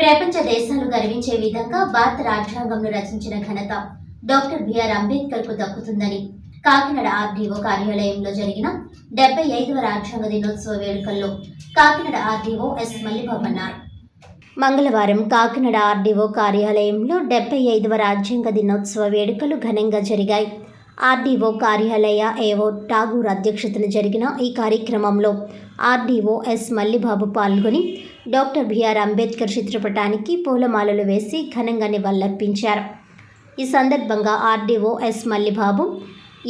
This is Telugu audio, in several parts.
ప్రపంచ దేశాలు గర్వించే విధంగా భారత రాజ్యాంగంను రచించిన ఘనత డాక్టర్ బిఆర్ అంబేద్కర్కు దక్కుతుందని కాకినాడ ఆర్డీఓ కార్యాలయంలో జరిగిన డెబ్బై ఐదవ రాజ్యాంగ దినోత్సవ వేడుకల్లో కాకినాడ ఆర్డీఓ ఎస్ మల్లిబాబు అన్నారు. మంగళవారం కాకినాడ ఆర్డీఓ కార్యాలయంలో డెబ్బై ఐదవ రాజ్యాంగ దినోత్సవ వేడుకలు ఘనంగా జరిగాయి. ఆర్డీఓ కార్యాలయ ఏవో ఠాగూర్ అధ్యక్షతన జరిగిన ఈ కార్యక్రమంలో ఆర్డీఓ ఎస్ మల్లిబాబు పాల్గొని డాక్టర్ బిఆర్ అంబేద్కర్ చిత్రపటానికి పూలమాలలు వేసి ఘనంగా నివాళులర్పించారు. ఈ సందర్భంగా ఆర్డీఓ ఎస్ మల్లిబాబు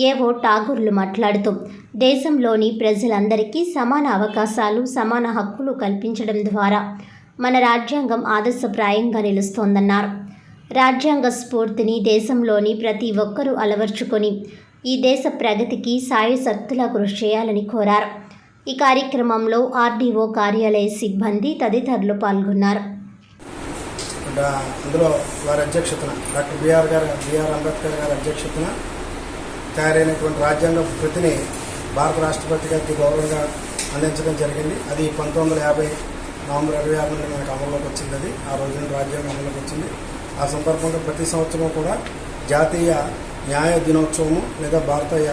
ఏవో ఠాగూర్లు మాట్లాడుతూ దేశంలోని ప్రజలందరికీ సమాన అవకాశాలు సమాన హక్కులు కల్పించడం ద్వారా మన రాజ్యాంగం ఆదర్శప్రాయంగా నిలుస్తోందన్నారు. రాజ్యాంగ స్ఫూర్తిని దేశంలోని ప్రతి ఒక్కరూ అలవర్చుకొని ఈ దేశ ప్రగతికి సాయశక్తులా కృషి చేయాలని కోరారు. ఈ కార్యక్రమంలో ఆర్డీఓ కార్యాలయ సిబ్బంది తదితరులు పాల్గొన్నారు. అందులో వారి అధ్యక్షతన డాక్టర్ బిఆర్ గారు బిఆర్ అంబేద్కర్ గారి అధ్యక్షతన తయారైనటువంటి రాజ్యాంగ ప్రతిని భారత రాష్ట్రపతి గారికి గౌరవంగా అందించడం జరిగింది. అది పంతొమ్మిది వందల యాభై నవంబర్ ఇరవై ఆరు నుండి మనకు అమల్లోకి వచ్చింది. అది ఆ రోజున రాజ్యాంగం అమల్లోకి వచ్చింది. ఆ సందర్భంగా ప్రతి సంవత్సరం కూడా జాతీయ న్యాయ దినోత్సవము లేదా భారతీయ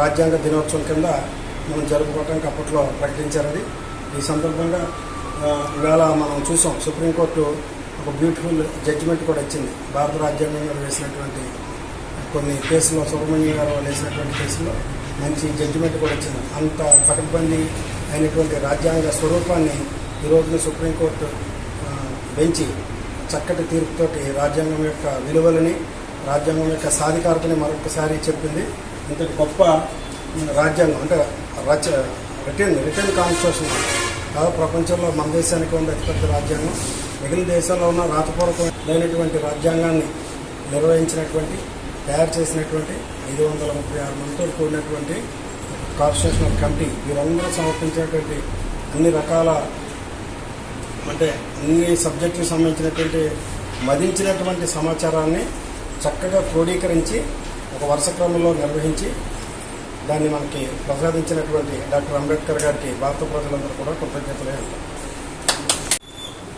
రాజ్యాంగ దినోత్సవం కింద మనం జరుపుకోవటానికి అప్పట్లో ప్రకటించారు అది. ఈ సందర్భంగా ఇవాళ మనం చూసాం సుప్రీంకోర్టు ఒక బ్యూటిఫుల్ జడ్జిమెంట్ కూడా ఇచ్చింది. భారత రాజ్యాంగం మీద వేసినటువంటి కొన్ని కేసుల్లో సుబ్రహ్మణ్యం గారు వేసినటువంటి కేసుల్లో మంచి జడ్జిమెంట్ కూడా ఇచ్చింది. అంత పకడ్బందీ అయినటువంటి రాజ్యాంగ స్వరూపాన్ని ఈ రోజున సుప్రీంకోర్టు పెంచి బెంచి చక్కటి తీర్పుతోటి రాజ్యాంగం యొక్క విలువలని రాజ్యాంగం యొక్క సాధికారతని మరొకసారి చెప్పింది. ఇంతటి గొప్ప రాజ్యాంగం అంటే రచ రిటర్న్ రిటర్న్ కాన్స్టిట్యూషన్. కాదు ప్రపంచంలో మన దేశానికి ఉన్న అతిపెద్ద రాజ్యాంగం. మిగిలిన దేశాల్లో ఉన్న రాతపూర్వకమైనటువంటి రాజ్యాంగాన్ని నిర్వహించినటువంటి తయారు చేసినటువంటి ఐదు వందల ముప్పై ఆరు మందితో కూడినటువంటి కాన్స్టిట్యూషనల్ కమిటీ వీరందరూ సమర్పించినటువంటి అన్ని రకాల అంటే అన్ని సబ్జెక్టుకి సంబంధించినటువంటి మదించినటువంటి సమాచారాన్ని చక్కగా క్రోడీకరించి ఒక వరుస క్రమంలో నిర్వహించి దాన్ని మనకి ప్రసాదించినటువంటి డాక్టర్ అంబేద్కర్ గారికి భారత ప్రజలందరూ కూడా కృతజ్ఞతలే ఉంటారు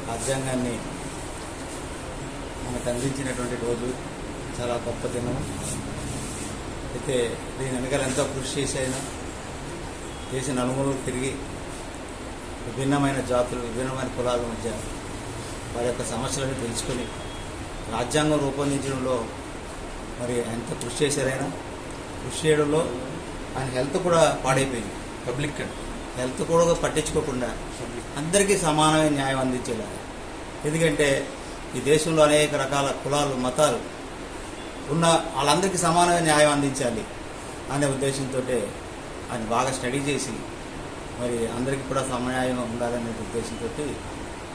రాజ్యాంగాన్ని మనకు అందించినటువంటి రోజు చాలా గొప్ప దినం. అయితే దీని వెనకాల ఎంతో కృషి చేసి అయినా దేశ నలుమూలలు తిరిగి విభిన్నమైన జాతులు విభిన్నమైన కులాల మధ్య వారి యొక్క సమస్యలను తెలుసుకొని రాజ్యాంగం రూపొందించడంలో మరి ఎంత కృషి చేశారైనా కృషి చేయడంలో ఆయన హెల్త్ కూడా పాడైపోయింది. Public health. కూడా పట్టించుకోకుండా అందరికీ సమానమైన న్యాయం అందించేలా ఎందుకంటే ఈ దేశంలో అనేక రకాల కులాలు మతాలు ఉన్న వాళ్ళందరికీ సమానమైన న్యాయం అందించాలి అనే ఉద్దేశంతో ఆయన బాగా స్టడీ చేసి మరి అందరికీ కూడా సమన్యాయం ఉండాలనే ఉద్దేశంతో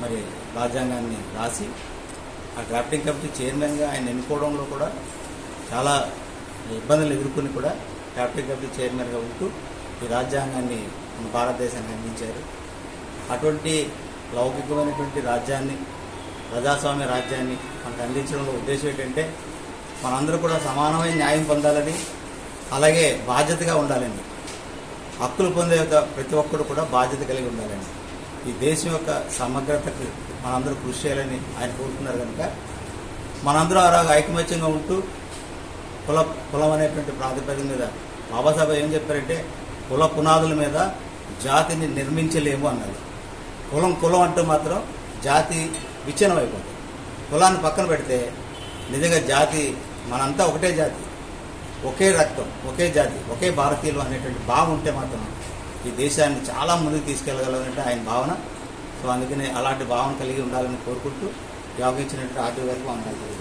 మరి రాజ్యాంగాన్ని రాసి ఆ డ్రాఫ్టింగ్ కమిటీ చైర్మన్గా ఆయన ఎన్నుకోవడంలో కూడా చాలా ఇబ్బందులు ఎదుర్కొని కూడా డ్రాఫ్టింగ్ కమిటీ చైర్మన్గా ఉంటూ ఈ రాజ్యాంగాన్ని మన భారతదేశానికి అందించారు. అటువంటి లౌకికమైనటువంటి రాజ్యాన్ని ప్రజాస్వామ్య రాజ్యాన్ని మనకు అందించడంలో ఉద్దేశం ఏంటంటే మనందరూ కూడా సమానమైన న్యాయం పొందాలని అలాగే బాధ్యతగా ఉండాలండి హక్కులు పొందే యొక్క ప్రతి ఒక్కరు కూడా బాధ్యత కలిగి ఉండాలండి. ఈ దేశం యొక్క సమగ్రతకు మనందరూ కృషి చేయాలని ఆయన కోరుకున్నారు కనుక మనందరూ అలాగ ఐకమత్యంగా ఉంటూ కుల కులం అనేటువంటి ప్రాతిపదిక మీద బాబాసాహెబ్ ఏం చెప్పారంటే కుల పునాదుల మీద జాతిని నిర్మించలేము అన్నారు. కులం కులం అంటూ మాత్రం జాతి విచ్ఛిన్నం అయిపోతుంది కులాన్ని పక్కన పెడితే నిజంగా జాతి మనంతా ఒకటే జాతి. ఒకే రక్తం ఒకే జాతి ఒకే భారతీయులు అనేటువంటి భావం ఉంటే మాత్రం ఈ దేశాన్ని చాలా ముందుకు తీసుకెళ్ళగలనంటే ఆయన భావన. సో అందుకనే అలాంటి భావన కలిగి ఉండాలని కోరుకుంటూ యోగించినటువంటి ఆర్టీ గారికి వందనాలు.